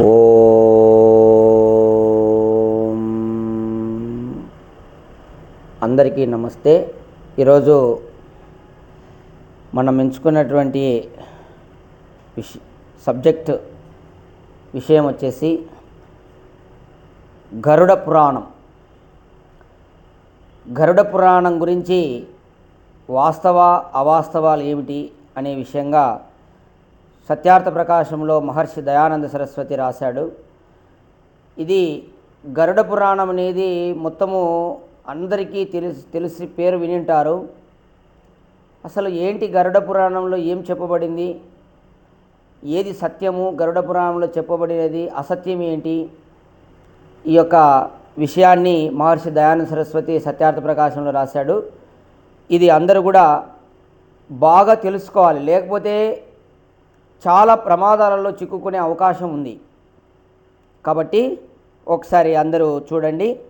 ఓ. అందరికీ నమస్తే. ఈరోజు మనం ఎంచుకున్నటువంటి విష సబ్జెక్ట్ విషయం వచ్చేసి గరుడ పురాణం. గరుడ పురాణం గురించి వాస్తవ అవాస్తవాలు ఏమిటి అనే విషయంగా సత్యార్థ ప్రకాశంలో మహర్షి దయానంద సరస్వతి రాశాడు. ఇది గరుడ పురాణం అనేది మొత్తము అందరికీ తెలిసి తెలిసి పేరు వినింటారు. అసలు ఏంటి గరుడ పురాణంలో ఏం చెప్పబడింది? ఏది సత్యము? గరుడ పురాణంలో చెప్పబడినది అసత్యం ఏంటి? ఈ యొక్క విషయాన్ని మహర్షి దయానంద సరస్వతి సత్యార్థ ప్రకాశంలో రాశాడు. ఇది అందరూ కూడా బాగా తెలుసుకోవాలి. లేకపోతే చాలా ప్రమాదాలలో చిక్కుకునే అవకాశం ఉంది. కాబట్టి ఒకసారి అందరూ చూడండి.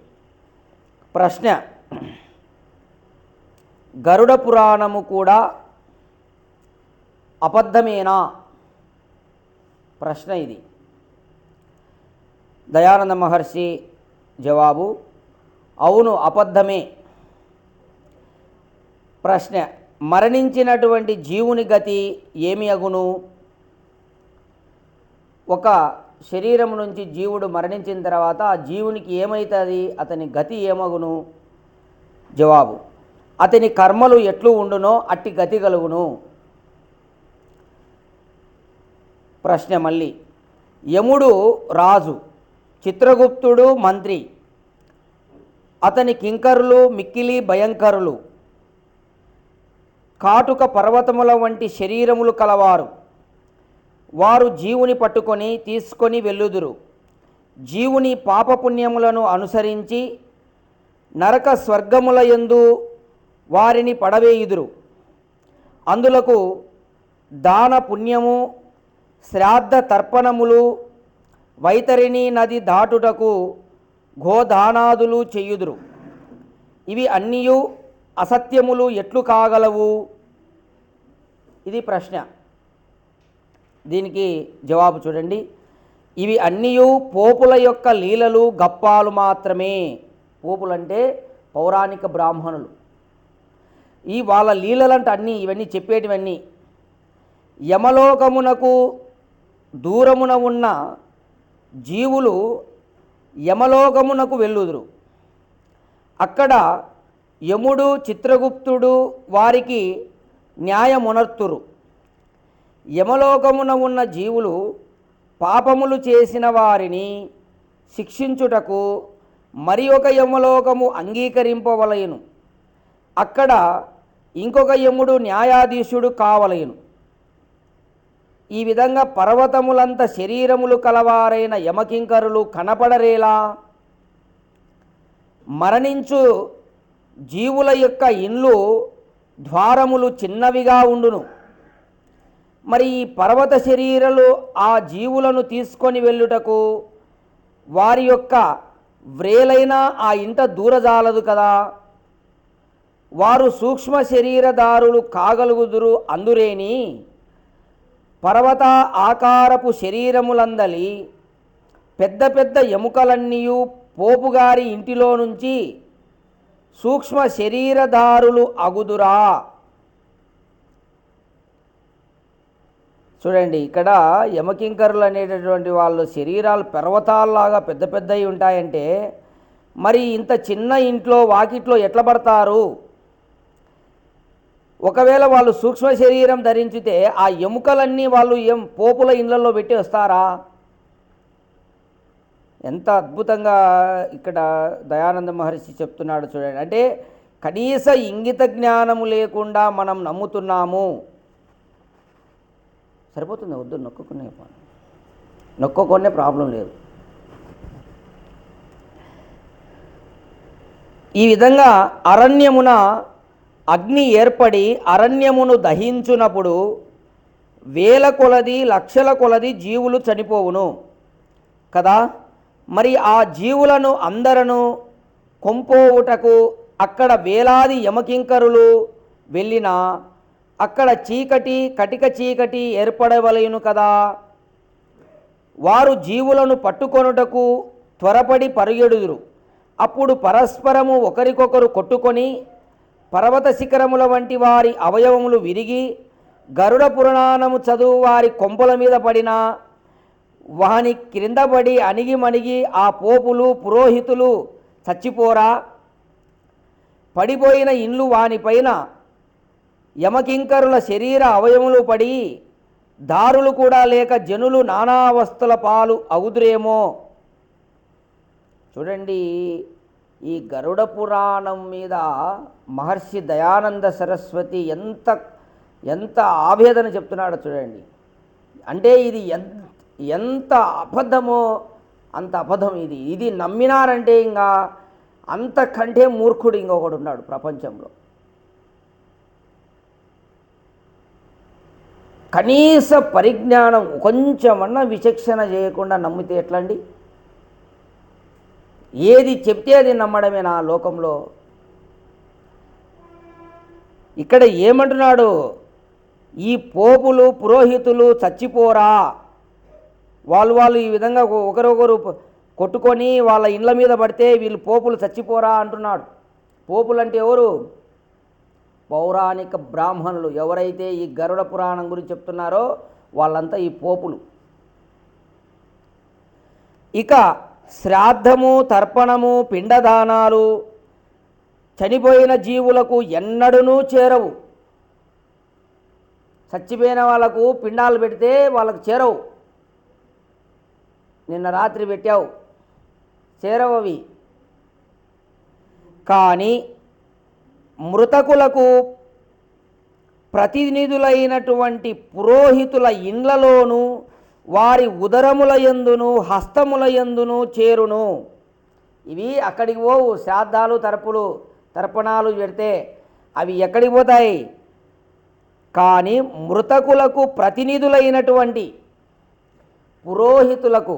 ప్రశ్న. గరుడ పురాణము కూడా అబద్ధమేనా? ప్రశ్న ఇది. దయానంద మహర్షి జవాబు అవును అబద్ధమే. ప్రశ్న. మరణించినటువంటి జీవుని గతి ఏమి అగును? ఒక శరీరం నుంచి జీవుడు మరణించిన తర్వాత ఆ జీవునికి ఏమవుతుంది అతని గతి ఏమగును? జవాబు అతని కర్మలు ఎట్లు ఉండునో అట్టి గతి కలుగును. ప్రశ్న మళ్ళీ యముడు రాజు చిత్రగుప్తుడు మంత్రి అతని కింకరులు మిక్కిలి భయంకరులు కాటుక పర్వతముల వంటి శరీరములు కలవారు. వారు జీవుని పట్టుకొని తీసుకొని వెళ్ళుదురు. జీవుని పాపపుణ్యములను అనుసరించి నరక స్వర్గముల యందు వారిని పడవేయుదురు. అందులకు దాన పుణ్యము శ్రాద్ధ తర్పణములు వైతరిణి నది దాటుటకు గోదానాదులు చెయ్యుదురు ఇవి అన్నీయు అసత్యములు ఎట్లు కాగలవు? ఇది ప్రశ్న. దీనికి జవాబు చూడండి. ఇవి అన్నీ పోపుల యొక్క లీలలు గప్పాలు మాత్రమే. పోపులంటే పౌరాణిక బ్రాహ్మణులు. ఈ వాళ్ళ లీలలంటే అన్నీ ఇవన్నీ చెప్పేటివన్నీ. యమలోకమునకు దూరమున ఉన్న జీవులు యమలోకమునకు వెళ్ళుదురు. అక్కడ యముడు చిత్రగుప్తుడు వారికి న్యాయమునర్తురు. యమలోకమున ఉన్న జీవులు పాపములు చేసిన వారిని శిక్షించుటకు మరి ఒక యమలోకము అంగీకరింపవలయను. అక్కడ ఇంకొక యముడు న్యాయాధీశుడు కావలయను. ఈ విధంగా పర్వతములంత శరీరములు కలవారైన యమకింకరులు కనపడరేలా? మరణించు జీవుల యొక్క ఇండ్లు ద్వారములు చిన్నవిగా ఉండును. మరి ఈ పర్వత శరీరలు ఆ జీవులను తీసుకొని వెళ్ళుటకు వారి యొక్క వ్రేలైన ఆ ఇంట దూరజాలదు కదా. వారు సూక్ష్మ శరీరదారులు కాగలుగుదురు అందురేని పర్వత ఆకారపు శరీరములందలి పెద్ద పెద్ద ఎముకలన్నీయు పోపుగారి ఇంటిలో నుంచి సూక్ష్మ శరీరదారులు అగుదురా. చూడండి ఇక్కడ యమకింకరులు అనేటటువంటి వాళ్ళు శరీరాలు పర్వతాల్లాగా పెద్ద పెద్దవి ఉంటాయంటే మరి ఇంత చిన్న ఇంట్లో వాకిట్లో ఎట్లా పడతారు? ఒకవేళ వాళ్ళు సూక్ష్మ శరీరం ధరించితే ఆ ఎముకలన్నీ వాళ్ళు ఏం పోపుల ఇళ్ళల్లో పెట్టి వస్తారా? ఎంత అద్భుతంగా ఇక్కడ దయానంద మహర్షి చెప్తున్నాడు చూడండి. అంటే కనీస ఇంగిత జ్ఞానము లేకుండా మనం నమ్ముతున్నాము. సరిపోతుంది వద్దు నొక్కుకునే నొక్కుకునే ప్రాబ్లం లేదు. ఈ విధంగా అరణ్యమున అగ్ని ఏర్పడి అరణ్యమును దహించునప్పుడు వేల కొలది లక్షల కొలది జీవులు చనిపోవును. కదా? మరి ఆ జీవులను అందరను కొంపోవుటకు అక్కడ వేలాది యమకింకరులు వెళ్ళిన అక్కడ చీకటి కటిక చీకటి ఏర్పడవలయును కదా. వారు జీవులను పట్టుకొనుటకు త్వరపడి పరుగెడుదురు. అప్పుడు పరస్పరము ఒకరికొకరు కొట్టుకొని పర్వత శిఖరముల వంటి వారి అవయవములు విరిగి గరుడ పురాణము చదువు వారి కొంపల మీద పడిన వాని క్రిందపడి అణిగి మణిగి ఆ పోపులు పురోహితులు చచ్చిపోరా. పడిపోయిన ఇండ్లు వానిపైన యమకింకరుల శరీర అవయములు పడి దారులు కూడా లేక జనులు నానావస్థల పాలు అవుదురేమో చూడండి ఈ గరుడ పురాణం మీద మహర్షి దయానంద సరస్వతి ఎంత ఎంత ఆవేదన చెప్తున్నాడో చూడండి. అంటే ఇది ఎంత ఎంత అబద్ధమో అంత అబద్ధం ఇది. ఇది నమ్మినారంటే ఇంకా అంతకంటే మూర్ఖుడు ఇంకొకడు ఉన్నాడు ప్రపంచంలో. కనీస పరిజ్ఞానం కొంచెమన్నా విచక్షణ చేయకుండా నమ్మితే ఎట్లండి? ఏది చెప్తే అది నమ్మడమే నా లోకంలో. ఇక్కడ ఏమంటున్నాడు? ఈ పోపులు పురోహితులు చచ్చిపోరా. వాళ్ళు వాళ్ళు ఈ విధంగా ఒకరొకరు కొట్టుకొని వాళ్ళ ఇండ్ల మీద పడితే వీళ్ళు పోపులు చచ్చిపోరా అంటున్నాడు. పోపులు అంటే ఎవరు? పౌరాణిక బ్రాహ్మణులు ఎవరైతే ఈ గరుడ పురాణం గురించి చెప్తున్నారో వాళ్ళంతా ఈ పోపులు. ఇక శ్రాద్ధము తర్పణము పిండదానాలు చనిపోయిన జీవులకు ఎన్నడూనూ చేరవు. చచ్చిపోయిన వాళ్ళకు పిండాలు పెడితే వాళ్ళకు చేరవు. నిన్న రాత్రి పెట్టావు. చేరవవి. కానీ మృతకులకు ప్రతినిధులైనటువంటి పురోహితుల ఇండ్లలోనూ వారి ఉదరముల యందును హస్తముల యందును చేరును. ఇవి అక్కడికి పోవు శ్రాద్ధాలు తరపులు తర్పణాలు పెడితే అవి ఎక్కడికి పోతాయి? కానీ మృతకులకు ప్రతినిధులైనటువంటి పురోహితులకు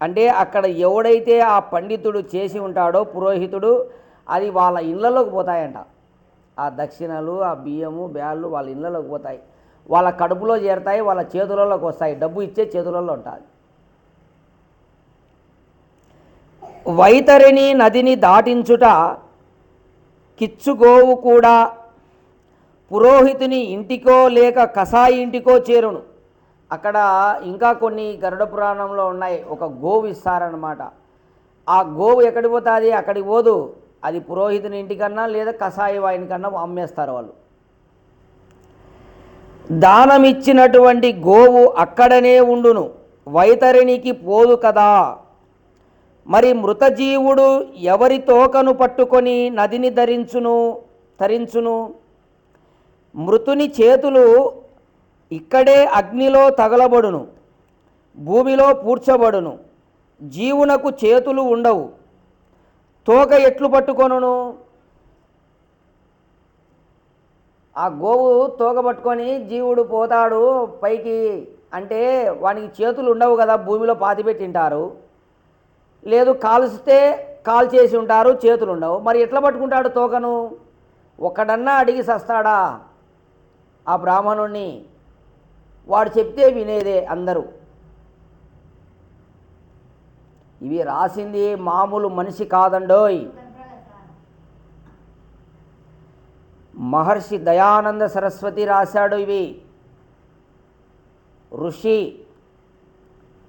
అంటే అక్కడ ఎవడైతే ఆ పండితుడు చేసి ఉంటాడో పురోహితుడు అది వాళ్ళ ఇళ్ళలోకి పోతాయంట. ఆ దక్షిణలు ఆ బియ్యము బ్యాళ్ళు వాళ్ళ ఇళ్ళలోకి పోతాయి. వాళ్ళ కడుపులో చేరతాయి వాళ్ళ చేతులలోకి వస్తాయి. డబ్బు ఇచ్చే చేతులలో ఉంటుంది. వైతరిని నదిని దాటించుట కిచ్చుగోవు కూడా పురోహితుని ఇంటికో లేక కసాయి ఇంటికో చేరును. అక్కడ ఇంకా కొన్ని గరుడ పురాణంలో ఉన్నాయి. ఒక గోవు ఇస్తారనమాట ఆ గోవు ఎక్కడికి పోతుంది? అక్కడికి పోదు. అది పురోహితుని ఇంటికన్నా లేదా కషాయి వాయినికన్నా అమ్మేస్తారు వాళ్ళు. దానమిచ్చినటువంటి గోవు అక్కడనే ఉండును. వైతరిణికి పోదు కదా. మరి మృతజీవుడు ఎవరి తోకను పట్టుకొని నదిని ధరించును తరించును? మృతుని చేతులు ఇక్కడే అగ్నిలో తగలబడును. భూమిలో పూడ్చబడును. జీవునకు చేతులు ఉండవు. తోక ఎట్లు పట్టుకొనును? ఆ గోవు తోక పట్టుకొని జీవుడు పోతాడు పైకి అంటే వానికి చేతులు ఉండవు కదా భూమిలో పాతిపెట్టింటారు లేదు కాల్స్తే కాల్ చేసి ఉంటారు చేతులు ఉండవు. మరి ఎట్లా పట్టుకుంటాడు తోకను? ఒక్కడన్నా అడిగి సస్తాడా? ఆ బ్రాహ్మణుణ్ణి వాడు చెప్తే వినేదే అందరూ. ఇవి రాసింది మామూలు మనిషి కాదండోయ్. మహర్షి దయానంద సరస్వతి రాశాడు ఇవి. ఋషి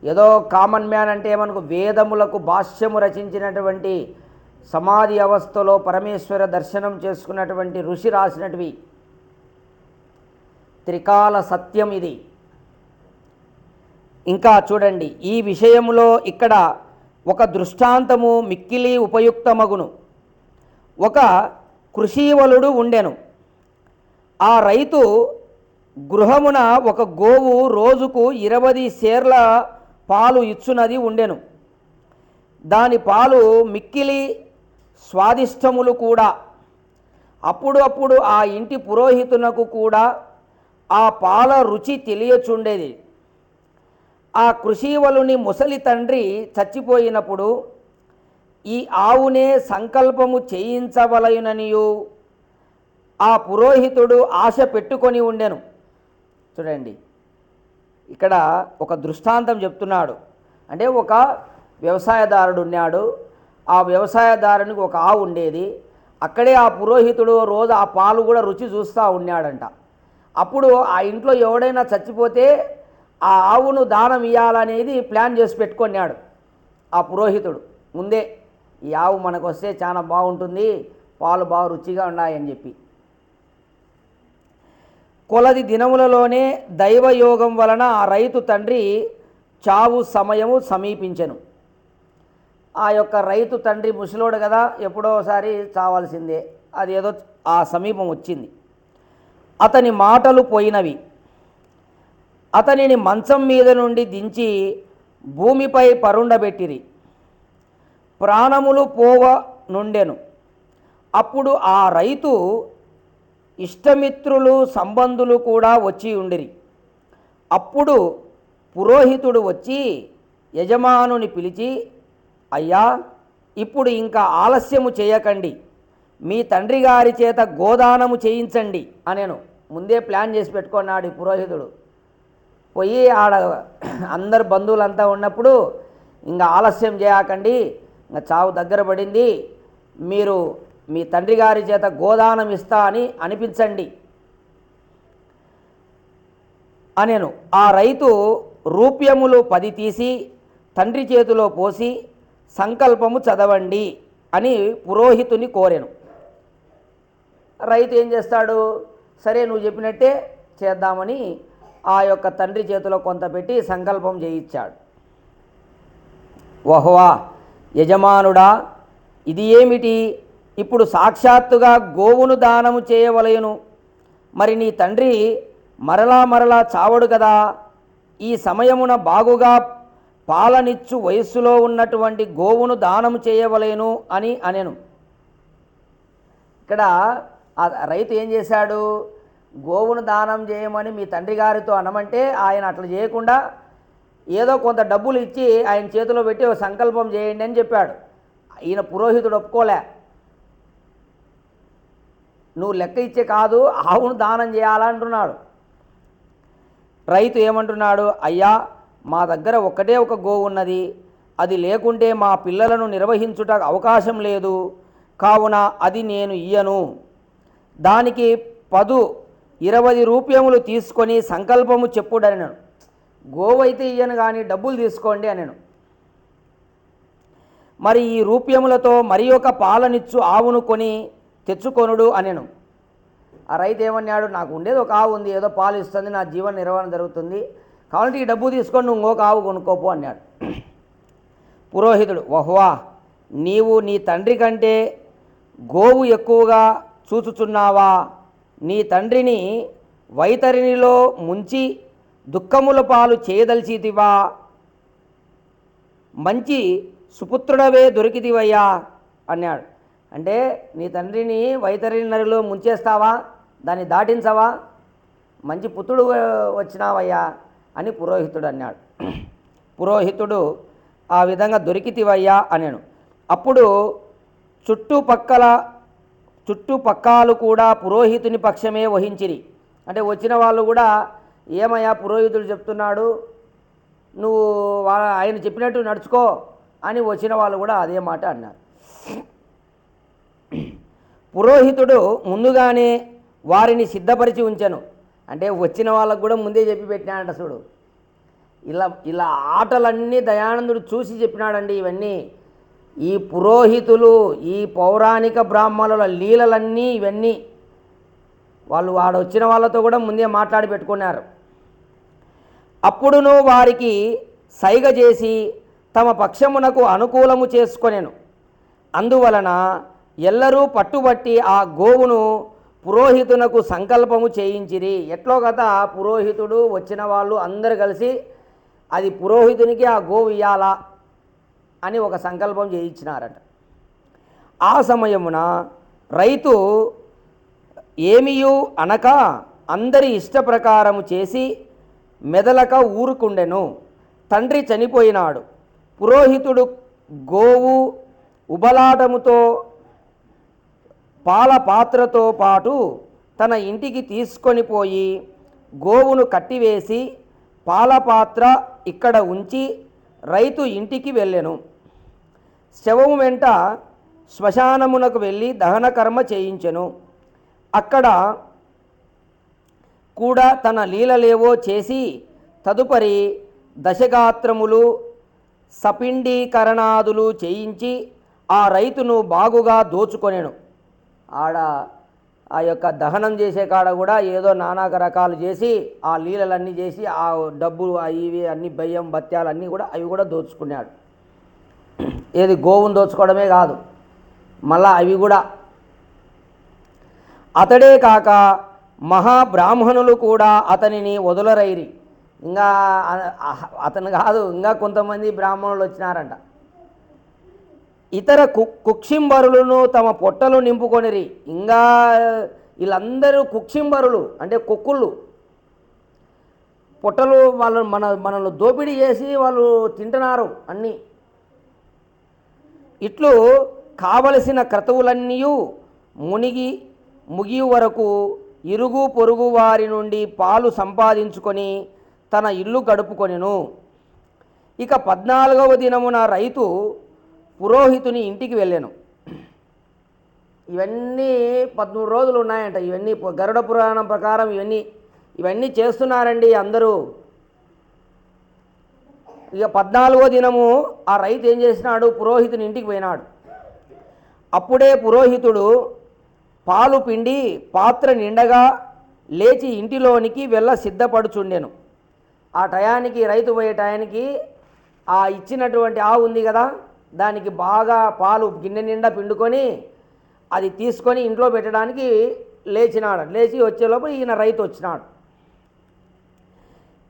ఏదో కామన్ మ్యాన్ అంటే మనకు వేదములకు భాష్యము రచించినటువంటి సమాధి అవస్థలో పరమేశ్వర దర్శనం చేసుకున్నటువంటి ఋషి రాసినటివి. త్రికాల సత్యం ఇది. ఇంకా చూడండి ఈ విషయంలో ఇక్కడ ఒక దృష్టాంతము మిక్కిలి ఉపయుక్తమగును. ఒక కృషీవలుడు ఉండెను. ఆ రైతు గృహమున ఒక గోవు రోజుకు ఇరవై సేర్ల పాలు ఇచ్చునది ఉండెను. దాని పాలు మిక్కిలి స్వాదిష్టములు కూడా. అప్పుడు అప్పుడు ఆ ఇంటి పురోహితునకు కూడా ఆ పాల రుచి తెలియచుండేది. ఆ కృషీవలుని ముసలి తండ్రి చచ్చిపోయినప్పుడు ఈ ఆవునే సంకల్పము చేయించవలయుననియు. ఆ పురోహితుడు ఆశ పెట్టుకొని ఉండెను. చూడండి ఇక్కడ ఒక దృష్టాంతం చెప్తున్నాడు. అంటే ఒక వ్యవసాయదారుడు ఉన్నాడు. ఆ వ్యవసాయదారునికి ఒక ఆవు ఉండేది. అక్కడే ఆ పురోహితుడు రోజు ఆ పాలు కూడా రుచి చూస్తూ ఉన్నాడంట. అప్పుడు ఆ ఇంట్లో ఎవడైనా చచ్చిపోతే ఆ ఆవును దానం ఇవ్వాలనేది ప్లాన్ చేసి పెట్టుకున్నాడు ఆ పురోహితుడు. ముందే ఈ ఆవు మనకు వస్తే చాలా బాగుంటుంది పాలు బాగా రుచిగా ఉన్నాయని చెప్పి. కొలది దినములలోనే దైవయోగం వలన ఆ రైతు తండ్రి చావు సమయము సమీపించను. ఆ యొక్క రైతు తండ్రి ముసలోడు కదా ఎప్పుడోసారి చావాల్సిందే. అది ఏదో ఆ సమీపం వచ్చింది. అతని మాటలు పోయినవి. అతనిని మంచం మీద నుండి దించి భూమిపై పరుండబెట్టిరి. ప్రాణములు పోవ నుండెను. అప్పుడు ఆ రైతు ఇష్టమిత్రులు సంబంధులు కూడా వచ్చి ఉండిరి. అప్పుడు పురోహితుడు వచ్చి యజమానుని పిలిచి అయ్యా ఇప్పుడు ఇంకా ఆలస్యము చేయకండి. మీ తండ్రి గారి చేత గోదానము చేయించండి అనేను. ముందే ప్లాన్ చేసి పెట్టుకున్నాడు పురోహితుడు. పోయి ఆడ అందరు బంధువులంతా ఉన్నప్పుడు ఇంకా ఆలస్యం చేయకండి ఇంకా చావు దగ్గర పడింది మీరు మీ తండ్రి గారి చేత గోదానం ఇస్తా అని అనిపించండి. అనేను ఆ రైతు రూప్యములు పది తీసి తండ్రి చేతిలో పోసి సంకల్పము చదవండి అని పురోహితుని కోరాను. రైతు ఏం చేస్తాడు సరే నువ్వు చెప్పినట్టే చేద్దామని ఆ యొక్క తండ్రి చేతిలో కొంత పెట్టి సంకల్పం చేయించాడు. ఓహ్వా యజమానుడా ఇది ఏమిటి? ఇప్పుడు సాక్షాత్తుగా గోవును దానము చేయవలయను మరి నీ తండ్రి మరలా మరలా చావడు కదా? ఈ సమయమున బాగుగా పాలనిచ్చు వయస్సులో ఉన్నటువంటి గోవును దానము చేయవలేను అని అనెను. ఇక్కడ ఆ రైతు ఏం చేశాడు? గోవును దానం చేయమని మీ తండ్రి గారితో అనమంటే ఆయన అట్లా చేయకుండా ఏదో కొంత డబ్బులు ఇచ్చి ఆయన చేతిలో పెట్టి ఒక సంకల్పం చేయండి అని చెప్పాడు. ఈయన పురోహితుడు ఒప్పుకోలే. నువ్వు లెక్క ఇచ్చే కాదు ఆవును దానం చేయాలంటున్నాడు రైతు ఏమంటున్నాడు అయ్యా మా దగ్గర ఒక్కటే ఒక గోవు ఉన్నది. అది లేకుంటే మా పిల్లలను నిర్వహించుట అవకాశం లేదు. కావున అది నేను ఇయ్యను. దానికి పదు ఇరవై రూప్యములు తీసుకొని సంకల్పము చెప్పుడనను గోవైతే ఇయ్యను కానీ డబ్బులు తీసుకోండి అనను. మరి ఈ రూప్యములతో మరి ఒక పాలనిచ్చు ఆవును కొని తెచ్చుకొనుడు అనెను. ఆ రైతు ఏమన్నాడు నాకు ఉండేది ఒక ఆవు ఉంది ఏదో పాలు ఇస్తుంది నా జీవన నిర్వహణ జరుగుతుంది. కాబట్టి ఈ డబ్బు తీసుకొని నువ్వు ఇంకొక ఆవు కొనుక్కోపు అన్నాడు. పురోహితుడు వహ్వా నీవు నీ తండ్రి కంటే గోవు ఎక్కువగా చూచుచున్నావా? నీ తండ్రిని వైతరినిలో ముంచి దుఃఖముల పాలు చేయదలిచితివా? మంచి సుపుత్రుడవే దొరికితివయ్యా అన్నాడు. అంటే నీ తండ్రిని వైతరిని నరిలో ముంచేస్తావా? దాన్ని దాటించవా? మంచి పుత్రుడు వచ్చినావయ్యా అని పురోహితుడు అన్నాడు. పురోహితుడు ఆ విధంగా దొరికితివయ్యా అనేను. అప్పుడు చుట్టుపక్కల చుట్టుపక్కలు కూడా పురోహితుని పక్షమే వహించిరి. అంటే వచ్చిన వాళ్ళు కూడా ఏమయ్యా పురోహితుడు చెప్తున్నాడు? నువ్వు ఆయన చెప్పినట్టు నడుచుకో అని వచ్చిన వాళ్ళు కూడా అదే మాట అన్నారు. పురోహితుడు ముందుగానే వారిని సిద్ధపరిచి ఉంచెను. అంటే వచ్చిన వాళ్ళకు కూడా ముందే చెప్పి పెట్టినాడంట చూడు. ఇలా ఇలా ఆటలన్నీ దయానందుడు చూసి చెప్పినాడండి ఇవన్నీ. ఈ పురోహితులు ఈ పౌరాణిక బ్రాహ్మణుల లీలలన్నీ ఇవన్నీ వాళ్ళు వాడు వచ్చిన వాళ్ళతో కూడా ముందే మాట్లాడి పెట్టుకున్నారు. అప్పుడును వారికి సైగ చేసి తమ పక్షమునకు అనుకూలము చేసుకొనెను. అందువలన ఎల్లరూ పట్టుబట్టి ఆ గోవును పురోహితునకు సంకల్పము చేయించిరి. ఎట్లో కదా పురోహితుడు వచ్చిన వాళ్ళు అందరు కలిసి అది పురోహితునికి ఆ గోవు ఇయ్యాలా? అని ఒక సంకల్పం చేయించినారట. ఆ సమయమున రైతు ఏమియు అనక అందరి ఇష్ట ప్రకారము చేసి మెదలక ఊరుకుండెను. తండ్రి చనిపోయినాడు. పురోహితుడు గోవు ఉబలాటముతో పాల పాత్రతో పాటు తన ఇంటికి తీసుకొని పోయి గోవును కట్టివేసి పాల పాత్ర ఇక్కడ ఉంచి రైతు ఇంటికి వెళ్ళెను. శవము వెంట శ్మశానమునకు వెళ్ళి దహన కర్మ చేయించెను. అక్కడ కూడా తన లీలలేవో చేసి తదుపరి దశగాత్రములు సపిండీకరణాదులు చేయించి ఆ రైతును బాగుగా దోచుకొనేను. ఆడ ఆ యొక్క దహనం చేసే కాడ కూడా ఏదో నానాక రకాలు చేసి ఆ లీలలన్నీ చేసి ఆ డబ్బులు అవి ఇవి అన్ని బయ్యం బత్యాలు అన్నీ కూడా అవి కూడా దోచుకున్నాడు. ఏది గోవును దోచుకోవడమే కాదు మళ్ళా అవి కూడా. అతడే కాక మహాబ్రాహ్మణులు కూడా అతనిని వదులరైరి. ఇంకా అతను కాదు ఇంకా కొంతమంది బ్రాహ్మణులు వచ్చినారంట. ఇతర కు కుక్షింబరులను తమ పొట్టలు నింపుకొనిరి. ఇంకా వీళ్ళందరూ కుక్షింబరులు అంటే కుక్కుళ్ళు. పొట్టలు వాళ్ళు మన మనల్ని దోపిడీ చేసి వాళ్ళు తింటున్నారు అన్నీ. ఇట్లు కావలసిన క్రతువులన్నీ మునిగి ముగి వరకు ఇరుగు పొరుగు వారి నుండి పాలు సంపాదించుకొని తన ఇల్లు గడుపుకొనెను. ఇక పద్నాలుగవ దినమున రైతు పురోహితుని ఇంటికి వెళ్ళాను. ఇవన్నీ పదమూడు రోజులు ఉన్నాయంట. ఇవన్నీ గరుడ పురాణం ప్రకారం ఇవన్నీ ఇవన్నీ చేస్తున్నారండి అందరూ. ఇక పద్నాలుగో దినము ఆ రైతు ఏం చేసినాడు? పురోహితుని ఇంటికి పోయినాడు. అప్పుడే పురోహితుడు పాలు పిండి పాత్ర నిండగా లేచి ఇంటిలోనికి వెళ్ళ సిద్ధపడుచుండెను. ఆ టయానికి రైతు పోయే టయానికి ఆ ఇచ్చినటువంటి ఆవు ఉంది కదా దానికి బాగా పాలు గిన్నె నిండా పిండుకొని అది తీసుకొని ఇంట్లో పెట్టడానికి లేచినాడు. లేచి వచ్చేలోపు ఈయన రైతు వచ్చినాడు.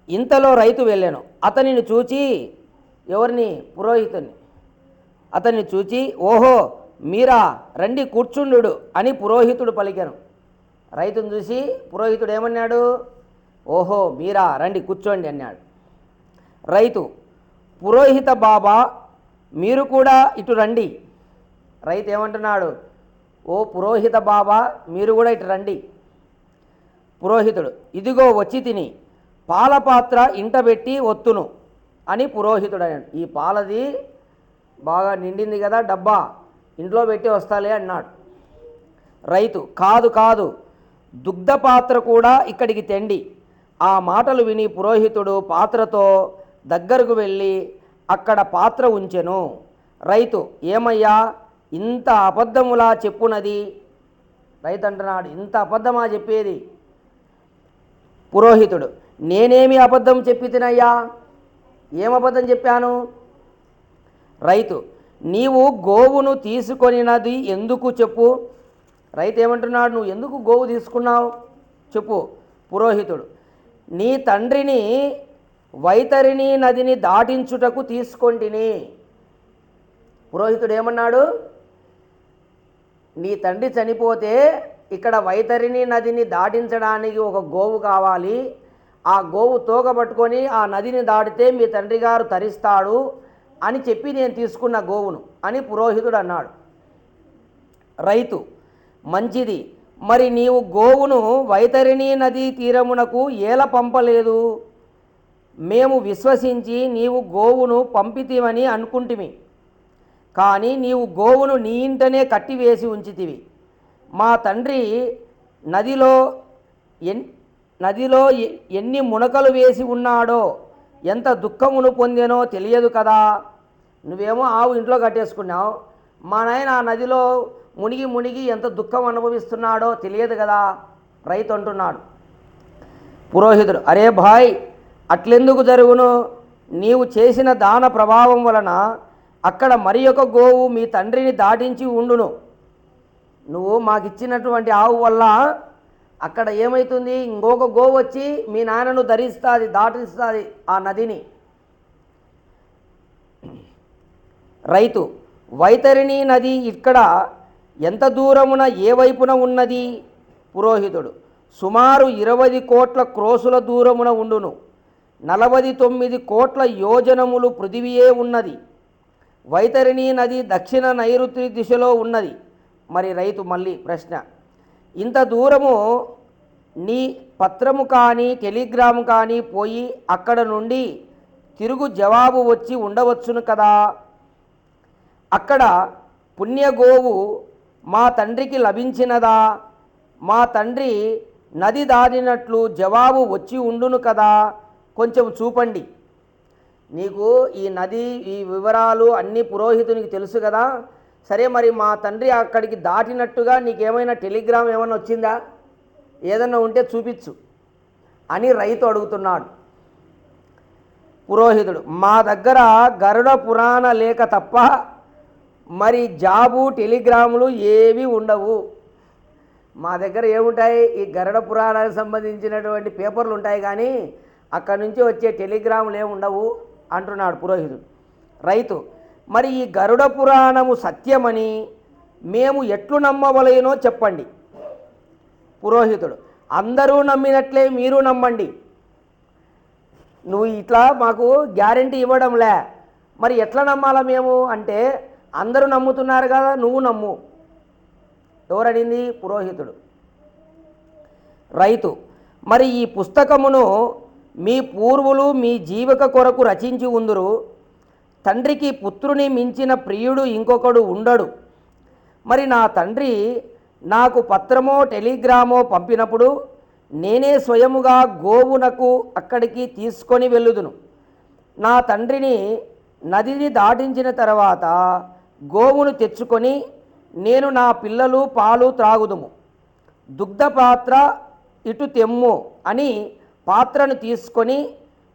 ఇంతలో రైతు వెళ్ళాను. అతనిని చూచి ఎవరిని? పురోహితుని అతన్ని చూచి ఓహో మీరా రండి కూర్చుండు అని పురోహితుడు పలికాను. రైతును చూసి పురోహితుడు ఏమన్నాడు? ఓహో మీరా రండి కూర్చోండి అన్నాడు. రైతు పురోహిత బాబా మీరు కూడా ఇటు రండి. రైతు ఏమంటున్నాడు? ఓ పురోహిత బాబా మీరు కూడా ఇటు రండి. పురోహితుడు ఇదిగో వచ్చి తిని. పాలపాత్ర ఇంటబెట్టి ఒత్తును అని పురోహితుడు అన్నాడు ఈ పాలది బాగా నిండింది కదా డబ్బా ఇంట్లో పెట్టి వస్తాలే అన్నాడు. రైతు కాదు కాదు దుగ్ధ పాత్ర కూడా ఇక్కడికి తెండి. ఆ మాటలు విని పురోహితుడు పాత్రతో దగ్గరకు వెళ్ళి అక్కడ పాత్ర ఉంచెను. రైతు ఏమయ్యా ఇంత అబద్ధములా చెప్పునది? రైతు అంటున్నాడు ఇంత అబద్ధమా చెప్పేది? పురోహితుడు నేనేమి అబద్ధం చెప్పి తినయ్యా ఏం అబద్ధం చెప్పాను? రైతు నీవు గోవును తీసుకొనినది ఎందుకు చెప్పు? రైతు ఏమంటున్నాడు నువ్వు ఎందుకు గోవు తీసుకున్నావు? చెప్పు. పురోహితుడు నీ తండ్రిని వైతరిణి నదిని దాటించుటకు తీసుకొంటిని. పురోహితుడు ఏమన్నాడు నీ తండ్రి చనిపోతే ఇక్కడ వైతరిణి నదిని దాటించడానికి ఒక గోవు కావాలి. ఆ గోవు తోగబట్టుకొని ఆ నదిని దాటితే మీ తండ్రి గారు తరిస్తాడు అని చెప్పి నేను తీసుకున్న గోవును అని పురోహితుడు అన్నాడు. రైతు మంచిది. మరి నీవు గోవును వైతరిణి నదీ తీరమునకు ఏల పంపలేదు? మేము విశ్వసించి నీవు గోవును పంపితివని అనుకుంటిమి. కానీ నీవు గోవును నీ ఇంటనే కట్టివేసి ఉంచితివి. మా తండ్రి నదిలో ఎన్ నదిలో ఎ- ఎన్ని మునకలు వేసి ఉన్నాడో ఎంత దుఃఖమును పొందేనో తెలియదు కదా. నువ్వేమో ఆవు ఇంట్లో కట్టేసుకున్నావు. మా నాయన ఆ నదిలో మునిగి మునిగి ఎంత దుఃఖం అనుభవిస్తున్నాడో తెలియదు కదా. రైతు అంటున్నాడు. పురోహితుడు అరే భాయ్ అట్లెందుకు జరుగును? నీవు చేసిన దాన ప్రభావం వలన అక్కడ మరి ఒక గోవు మీ తండ్రిని దాటించి ఉండును. నువ్వు మాకు ఇచ్చినటువంటి ఆవు వల్ల అక్కడ ఏమవుతుంది ఇంకొక గోవు వచ్చి మీ నాన్నను ధరిస్తుంది దాటిస్తుంది ఆ నదిని. రైతు వైతరిణి నది ఇక్కడ ఎంత దూరమున ఏ వైపున ఉన్నది? పురోహితుడు సుమారు ఇరవై కోట్ల క్రోసుల దూరమున ఉండును. నలభై తొమ్మిది కోట్ల యోజనములు పృథివీయే ఉన్నది. వైతరిణి నది దక్షిణ నైరుతి దిశలో ఉన్నది. మరి రైతు మళ్ళీ ప్రశ్న ఇంత దూరము నీ పత్రము కానీ టెలిగ్రాము కానీ పోయి అక్కడ నుండి తిరుగు జవాబు వచ్చి ఉండవచ్చును కదా. అక్కడ పుణ్యగోవు మా తండ్రికి లభించినదా? మా తండ్రి నది దాటినట్లు జవాబు వచ్చి ఉండును కదా. కొంచెం చూపండి. నీకు ఈ నది ఈ వివరాలు అన్నీ పురోహితునికి తెలుసు కదా. సరే మరి మా తండ్రి అక్కడికి దాటినట్టుగా నీకేమైనా టెలిగ్రామ్ ఏమైనా వచ్చిందా? ఏదన్నా ఉంటే చూపించు అని రైతు అడుగుతున్నాడు. పురోహితుడు మా దగ్గర గరుడ పురాణ లేఖ తప్ప మరి జాబు టెలిగ్రాములు ఏవి ఉండవు. మా దగ్గర ఏముంటాయి? ఈ గరుడ పురాణానికి సంబంధించినటువంటి పేపర్లు ఉంటాయి కానీ అక్కడి నుంచి వచ్చే టెలిగ్రాములు ఏమి ఉండవు అంటున్నాడు పురోహితుడు. రైతు మరి ఈ గరుడ పురాణము సత్యమని మేము ఎట్లు నమ్మవలేనో చెప్పండి. పురోహితుడు అందరూ నమ్మినట్లే మీరు నమ్మండి. నువ్వు ఇట్లా మాకు గ్యారంటీ ఇవ్వడంలే. మరి ఎట్లా నమ్మాలా మేము? అంటే అందరూ నమ్ముతున్నారు కదా నువ్వు నమ్ము. ఎవరడింది? పురోహితుడు. రైతు మరి ఈ పుస్తకమును మీ పూర్వులు మీ జీవిక కొరకు రచించి ఉందరు. తండ్రికి పుత్రుని మించిన ప్రియుడు ఇంకొకడు ఉండడు. మరి నా తండ్రి నాకు పత్రమో టెలిగ్రామో పంపినప్పుడు నేనే స్వయముగా గోవునకు అక్కడికి తీసుకొని వెళ్ళుదును. నా తండ్రిని నదిని దాటించిన తర్వాత గోవును తెచ్చుకొని నేను నా పిల్లలు పాలు త్రాగుదుము. దుగ్ధ పాత్ర ఇటు తెమ్ము అని పాత్రను తీసుకొని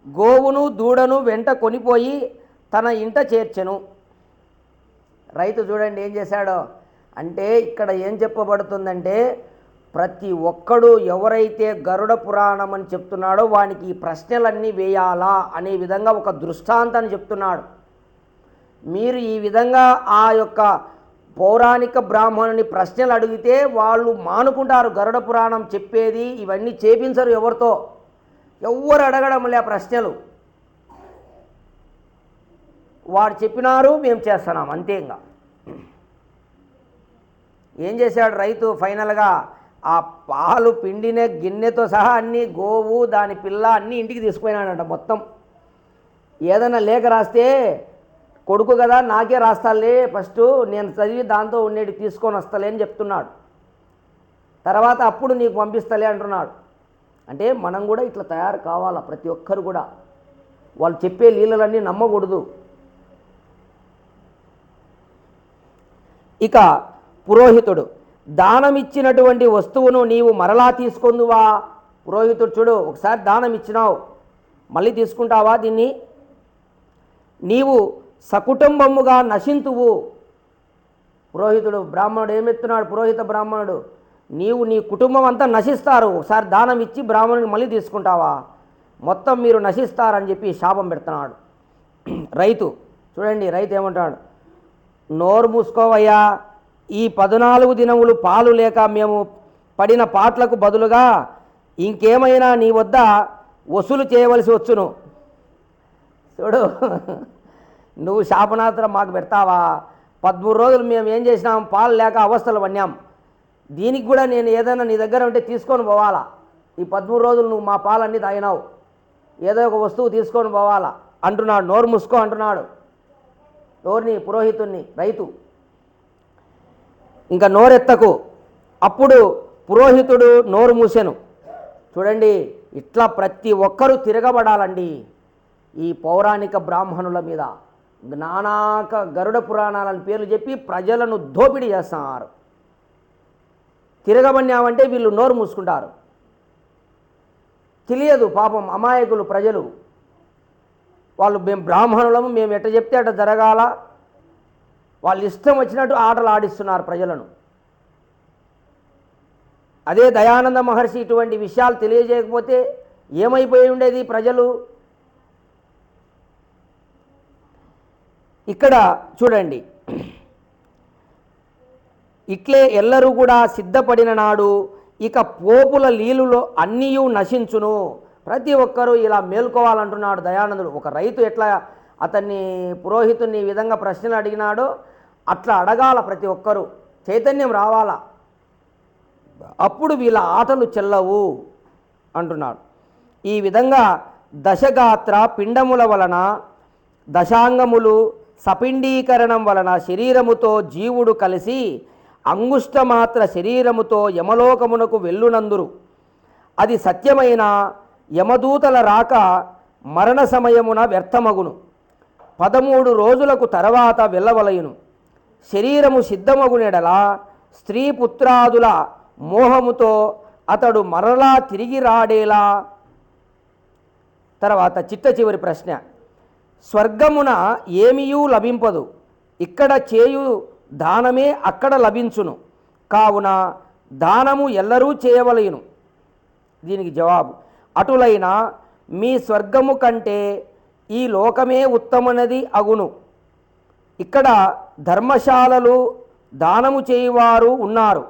గోవును దూడను వెంట కొనిపోయి తన ఇంట చేర్చెను. రైతు చూడండి ఏం చేశాడో. అంటే ఇక్కడ ఏం చెప్పబడుతుందంటే ప్రతి ఒక్కడు ఎవరైతే గరుడ పురాణం అని చెప్తున్నాడో వానికి ఈ ప్రశ్నలన్నీ వేయాలా అనే విధంగా ఒక దృష్టాంతాన్ని చెప్తున్నాడు. మీరు ఈ విధంగా ఆ యొక్క పౌరాణిక బ్రాహ్మణుని ప్రశ్నలు అడిగితే వాళ్ళు మానుకుంటారు గరుడ పురాణం చెప్పేది ఇవన్నీ చేపించరు ఎవరితో. ఎవ్వరు అడగడం లే ప్రశ్నలు. వాడు చెప్పినారు మేము చేస్తున్నాం అంతే ఇంకా ఏం చేశాడు రైతు? ఫైనల్గా ఆ పాలు పిండిన గిన్నెతో సహా అన్ని గోవు దాని పిల్ల అన్నీ ఇంటికి తీసుకుపోయినాడంట మొత్తం. ఏదైనా లేఖ రాస్తే కొడుకు కదా నాకే రాస్తాలే ఫస్ట్ నేను చదివి దాంతో ఉండేటి తీసుకొని వస్తలే అని చెప్తున్నాడు. తర్వాత అప్పుడు నీకు పంపిస్తలే అంటున్నాడు. అంటే మనం కూడా ఇట్లా తయారు కావాలా ప్రతి ఒక్కరు కూడా? వాళ్ళు చెప్పే లీలలన్నీ నమ్మకూడదు. ఇక పురోహితుడు దానం ఇచ్చినటువంటి వస్తువును నీవు మరలా తీసుకుందువా? పురోహితుడు చూడు ఒకసారి దానం ఇచ్చినావు మళ్ళీ తీసుకుంటావా దీన్ని? నీవు సకుటుంబముగా నశింతువు. పురోహితుడు బ్రాహ్మణుడు ఏమెత్తున్నాడు? పురోహిత బ్రాహ్మణుడు నీవు నీ కుటుంబం అంతా నశిస్తారు. ఒకసారి దానం ఇచ్చి బ్రాహ్మణుని మళ్ళీ తీసుకుంటావా? మొత్తం మీరు నశిస్తారని చెప్పి శాపం పెడుతున్నాడు. రైతు చూడండి రైతు ఏమంటాడు? నోరు మూసుకోవయ్యా. ఈ పద్నాలుగు దినములు పాలు లేక మేము పడిన పాటలకు బదులుగా ఇంకేమైనా నీ వద్ద వసూలు చేయవలసి వచ్చును. చూడు నువ్వు శాపనాత్ర మాకు పెడతావా? పదమూడు రోజులు మేము ఏం చేసినాం? పాలు లేక అవస్థలు పడినాం. దీనికి కూడా నేను ఏదైనా నీ దగ్గర ఉంటే తీసుకొని పోవాలా? ఈ పదమూడు రోజులు నువ్వు మా పాలన్నీ తాగినావు. ఏదో ఒక వస్తువు తీసుకొని పోవాలా? అంటున్నాడు నోరు మూసుకో అంటున్నాడు. ఎవరిని పురోహితుణ్ణి రైతు. ఇంకా నోరెత్తకు. అప్పుడు పురోహితుడు నోరు మూసెను. చూడండి ఇట్లా ప్రతి ఒక్కరూ తిరగబడాలండి ఈ పౌరాణిక బ్రాహ్మణుల మీద. జ్ఞానాక గరుడ పురాణాలని పేర్లు చెప్పి ప్రజలను దోపిడీ చేస్తున్నారు తిరగబడినామంటే వీళ్ళు నోరు మూసుకుంటారు. తెలియదు పాపం అమాయకులు ప్రజలు. వాళ్ళు మేము బ్రాహ్మణులము మేము ఎట్ట చెప్తే అట్ట జరగాల. వాళ్ళు ఇష్టం వచ్చినట్టు ఆటలు ఆడిస్తున్నారు ప్రజలను. అదే దయానంద మహర్షి ఇటువంటి విషయాలు తెలియజేయకపోతే ఏమైపోయి ఉండేది ప్రజలు? ఇక్కడ చూడండి. ఇట్లే ఎల్లరూ కూడా సిద్ధపడిన నాడు ఇక పోపుల లీలులో అన్నీయు నశించును. ప్రతి ఒక్కరూ ఇలా మేల్కోవాలంటున్నాడు దయానందుడు. ఒక రైతు ఎట్లా అతన్ని పురోహితుని విధంగా ప్రశ్నలు అడిగినాడో అట్లా అడగాల ప్రతి ఒక్కరూ. చైతన్యం రావాలా? అప్పుడు వీళ్ళ ఆటలు చెల్లవు అంటున్నాడు. ఈ విధంగా దశగాత్ర పిండముల వలన దశాంగములు సపిండీకరణం వలన శరీరముతో జీవుడు కలిసి అంగుష్టమాత్ర శరీరముతో యమలోకమునకు వెళ్ళునందురు. అది సత్యమైన యమదూతల రాక మరణ సమయమున వ్యర్థమగును. పదమూడు రోజులకు తర్వాత వెళ్ళవలయును. శరీరము సిద్ధమగునెడలా స్త్రీ పుత్రాదుల మోహముతో అతడు మరలా తిరిగి రాడేలా? తర్వాత చిట్ట చివరి ప్రశ్న. స్వర్గమున ఏమీయూ లభింపదు. ఇక్కడ చేయు దానమే అక్కడ లభించును. కావున దానము ఎల్లరూ చేయవలయును. దీనికి జవాబు. అటులైన మీ స్వర్గము కంటే ఈ లోకమే ఉత్తమనది అగును. ఇక్కడ ధర్మశాలలు దానము చేయువారు ఉన్నారు.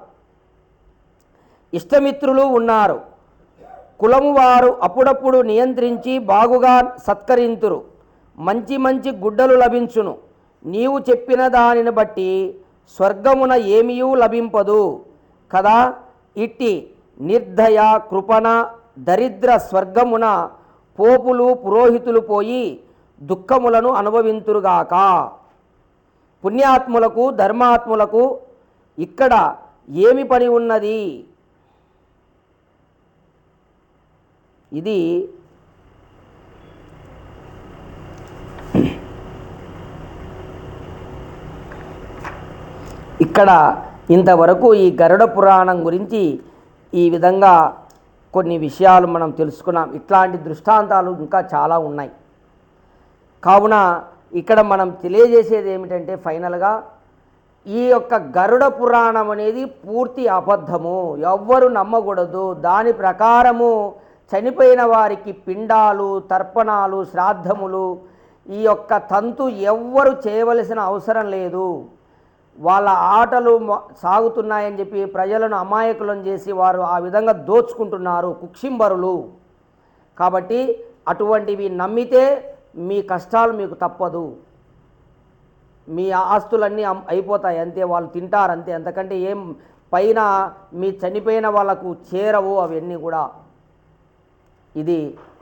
ఇష్టమిత్రులు ఉన్నారు. కులము వారు అప్పుడప్పుడు నియంత్రించి బాగుగా సత్కరింతురు. మంచి మంచి గుడ్డలు లభించును. నీవు చెప్పిన దానిని బట్టి స్వర్గమున ఏమీయూ లభింపదు. కదా? ఇట్టి నిర్దయ కృపణ దరిద్ర స్వర్గమున పోపులు పురోహితులు పోయి దుఃఖములను అనుభవింతురుగాక. పుణ్యాత్ములకు ధర్మాత్ములకు ఇక్కడ ఏమి పని ఉన్నది? ఇది ఇక్కడ ఇంతవరకు ఈ గరుడ పురాణం గురించి ఈ విధంగా కొన్ని విషయాలు మనం తెలుసుకున్నాం. ఇట్లాంటి దృష్టాంతాలు ఇంకా చాలా ఉన్నాయి. కావున ఇక్కడ మనం తెలియజేసేది ఏమిటంటే ఫైనల్గా ఈ యొక్క గరుడ పురాణం అనేది పూర్తి అబద్ధము. ఎవ్వరు నమ్మకూడదు. దాని ప్రకారము చనిపోయిన వారికి పిండాలు తర్పణాలు శ్రాద్ధములు ఈ యొక్క తంతు ఎవ్వరు చేయవలసిన అవసరం లేదు. వాళ్ళ ఆటలు సాగుతున్నాయని చెప్పి ప్రజలను అమాయకులను చేసి వారు ఆ విధంగా దోచుకుంటున్నారు కుక్షింబరులు. కాబట్టి అటువంటివి నమ్మితే మీ కష్టాలు మీకు తప్పదు. మీ ఆస్తులన్నీ అయిపోతాయి అంతే వాళ్ళు తింటారు అంతే. అంతకంటే ఏం పైన మీ చనిపోయిన వాళ్ళకు చేరవు అవన్నీ కూడా. ఇది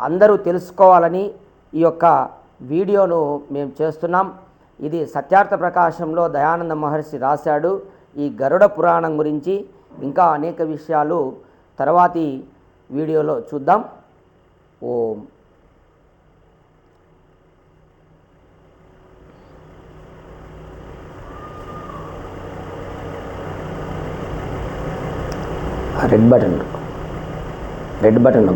అందరూ తెలుసుకోవాలని ఈ యొక్క వీడియోను మేము చేస్తున్నాం. ఇది సత్యార్థ ప్రకాశంలో దయానంద మహర్షి రాశాడు. ఈ గరుడ పురాణం గురించి ఇంకా అనేక విషయాలు తర్వాతి వీడియోలో చూద్దాం. ఓం. Red button red button